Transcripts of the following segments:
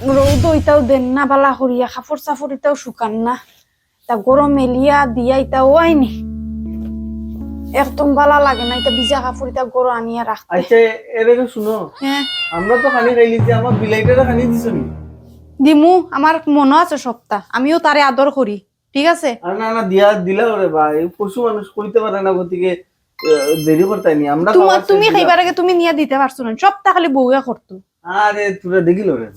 রৌদ ইতাও দেন না বালা করিয়া কাপড় চাপড় ইতাও শুকান না। তা গরম এলিয়া দিয়া ইতাও আইনি একদম বালা লাগে না এটা ভিজা কাপড় ইতা গরম আনিয়া রাখতে আচ্ছা শুনো। হ্যাঁ আমরা তো খানি খাইলিছি আমার বিলাইটারে খানি দিমু আমার মনে আছে সপ্তাহ। আমিও তারে আদর করি ঠিক আছে? আর না না দিয়া দিলা ওরে ভাই পশু মানুষ কইতে পারে না গতিকে দেরি করতে নি। আমরা তোমার তুমি। খাইবার আগে তুমি নিয়ে দিতে পারছ না সপ্তাহ খালি বউয়া করতো। আরে তোরা দেখিল রে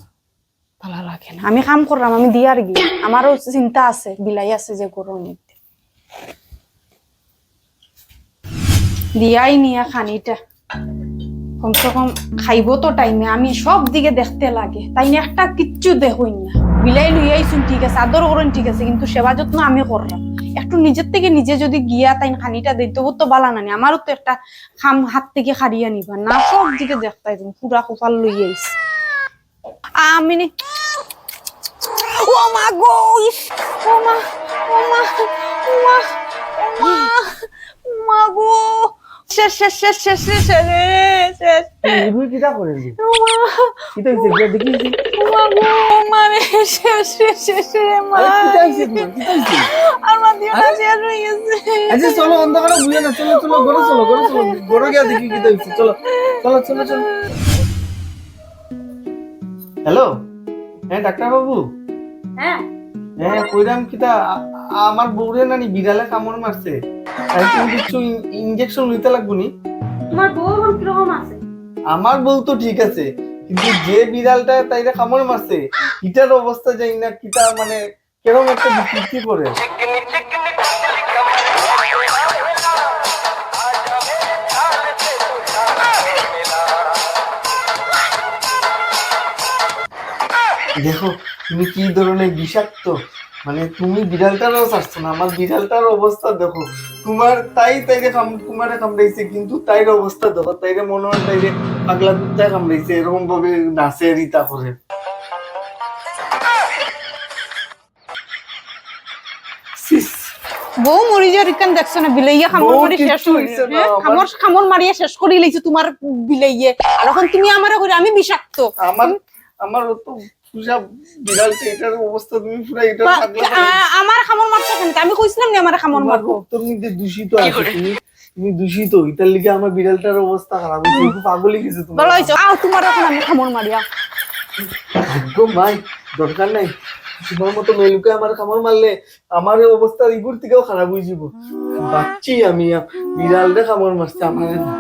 ভালো লাগে না। আমি কাম করলাম, আমি গিয়ে। আমারও চিন্তা আছে, বিলাই আছে যে দিয়াই নিয়া খানিটা কমসে কম খাইব তো টাইমে। আমি সব দিকে দেখতে লাগে। তাই না একটা কিচ্ছু দেখুন না। বিলাই লইয়াইছুন ঠিক আছে। আদর করেন, ঠিক আছে। কিন্তু সেবা যত্ন আমি করলাম। একটু নিজের থেকে নিজে যদি গিয়া তাই খানিটা দিই, তবু তো বালা নানি আমারও তো একটা খাম হাত থেকে হারিয়ে নিবা। না, সব দিকে দেখতাই তুমি পুরা কোপাল লইয়াইছি আমি ও মা গো ও মা ও মা ও মা ও মা মা গো। শেষ শেষ শেষ শেষ শেষ শেষ তুই কিটা করে নি ও মা কিটা হইছে গিয়া ও মা গো ও শেষ শেষ শেষ রে মা। আরে কিটা হইছে তোমার? কিটা হইছে আর মা দিও না শেষ হয়ে গেছে। আচ্ছা চলো অন্ধকারে বুঝে না চলো চলো ঘরে চলো ঘরে চলো। ঘরে গিয়া দেখি কিটা হইছে চলো চলো চলো চলো। হ্যালো? হ্যাঁ ডাক্তার বাবু হ্যাঁ। হ্যাঁ কইরাম কিটা আমার বউরে নানি বিড়ালে কামড় মারছে। তাই তুমি কিছু ইনজেকশন নিতে লাগবো নি? তোমার বউ এখন কীরকম আছে? আমার বউ তো ঠিক আছে কিন্তু যে বিড়ালটা তাইরে কামড় মারছে ইটার অবস্থা যাই না কিটা মানে কেরম একটা বিকৃতি করে। দেখো তুমি কি ধরনের বিষাক্ত? মানে তুমি বিড়ালটারও চাচ্ছ না আমার বিড়ালটার অবস্থা দেখো। তোমার তাই তাইরে কাম তোমারে কামড়াইছে কিন্তু তাইর অবস্থা দেখো তাইরে মনে হয় তাইরে পাগলা কুত্তায় কামড়াইছে এরকম ভাবে নাচে রিতা করে। বউ মরি যাওয়ার ইকান দেখছ না? বিলাইয়া খামর মারি শেষ হইছে হ্যাঁ, খামর খামর মারিয়া শেষ করে লাইছে তোমার বিলাইয়ে। আর এখন তুমি আমারে করে আমি বিষাক্ত। আমার আমার তো অবস্থা তুমি পুরা এটা আ- আমার খামর মারছো কেন? আমি কইছিলাম না আমার খামর মারবো। রক্তর মধ্যে দূষিত আছে তুমি। তুমি দূষিত এটার লিগে আমার বিড়ালটার অবস্থা খারাপ হয়েছে। পাগলই গেছে তোমার। ভালো হয়েছে। আও তোমার এখন আমি খামর মারিয়া ভাগ্য ভাই দরকার নাই। তোমার মতো মেলুকে আমার কামড় মারলে আমার অবস্থা ইগুর থেকেও খারাপ হয়ে যাব। বাচ্চি আমি বিড়ালটা কামড় মারছে আমার না।